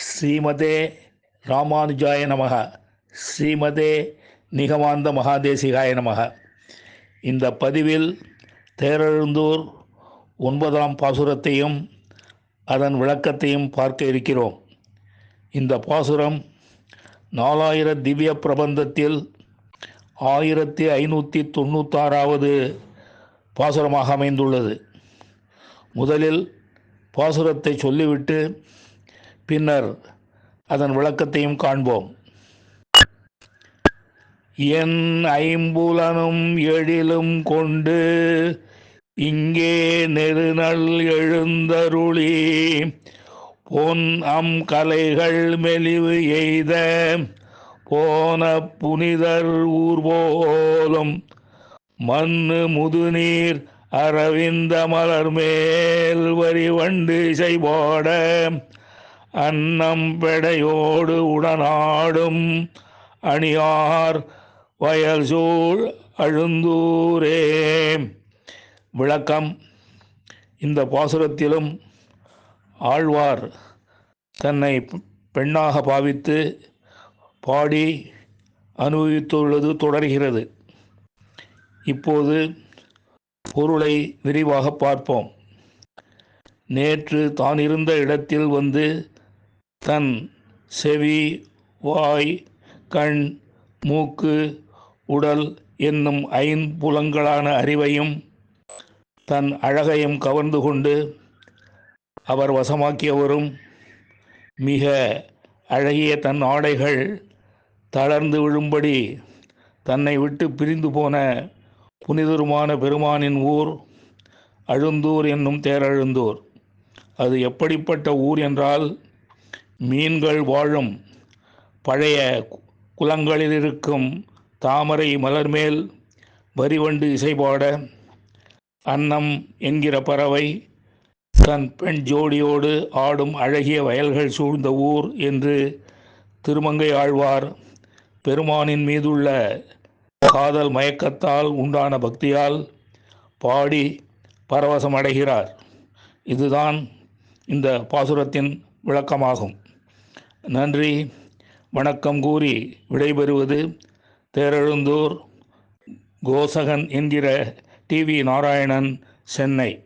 ஸ்ரீமதே ராமானுஜாய நமக. ஸ்ரீமதே நிகமாந்த மகாதேசிகாய நமக. இந்த பதிவில் தேரெழுந்தூர் ஒன்பதாம் பாசுரத்தையும் அதன் விளக்கத்தையும் பார்க்க இருக்கிறோம். இந்த பாசுரம் நாலாயிர திவ்ய பிரபந்தத்தில் ஆயிரத்தி ஐநூற்றி தொண்ணூத்தாறாவது பாசுரமாக அமைந்துள்ளது. முதலில் பாசுரத்தை சொல்லிவிட்டு பின்னர் அதன் விளக்கத்தையும் காண்போம். என் ஐம்புலனும் எழிலும் கொண்டு இங்கே நெருநல் எழுந்தருளி பொன் அம் கலைகள் மெலிவு எய்த போன புனிதர் ஊர் போலும் மண்ணு முதுநீர் அரவிந்த மலர் மேல் வரி வண்டு செய்போட அன்னம் பெடையோடு உடனாடும் அணியார் வயல் சூழ் அழுந்தூரே. விளக்கம். இந்த பாசுரத்திலும் ஆழ்வார் தன்னை பெண்ணாக பாவித்து பாடி அனுபவித்துள்ளது தொடர்கிறது. இப்போது பொருளை விரிவாக பார்ப்போம். நேற்று தான் இருந்த இடத்தில் வந்து தன் செவி வாய் கண் மூக்கு உடல் என்னும் ஐம்புலங்களான அறிவையும் தன் அழகையும் கவர்ந்து கொண்டு அவர் வசமாக்கியவரும் மிக அழகிய தன் ஆடைகள் தளர்ந்து விழும்படி தன்னை விட்டு பிரிந்து போன புனிதருமான பெருமானின் ஊர் அழுந்தூர் என்னும் தேரழுந்தூர். அது எப்படிப்பட்ட ஊர் என்றால் மீன்கள் வாழும் பழைய குளங்களில் இருக்கும் தாமரை மலர்மேல் வரிவண்டு இசைபாட அன்னம் என்கிற பறவை தன் பெண் ஜோடியோடு ஆடும் அழகிய வயல்கள் சூழ்ந்த ஊர் என்று திருமங்கை ஆழ்வார் பெருமானின் மீதுள்ள காதல் மயக்கத்தால் உண்டான பக்தியால் பாடி பரவசம் அடைகிறார் இதுதான் இந்த பாசுரத்தின் விளக்கமாகும். நன்றி. வணக்கம் கூறி விடைபெறுவது தேரெழுந்தூர் கோசகன் என்கிற டிவி நாராயணன் சென்னை.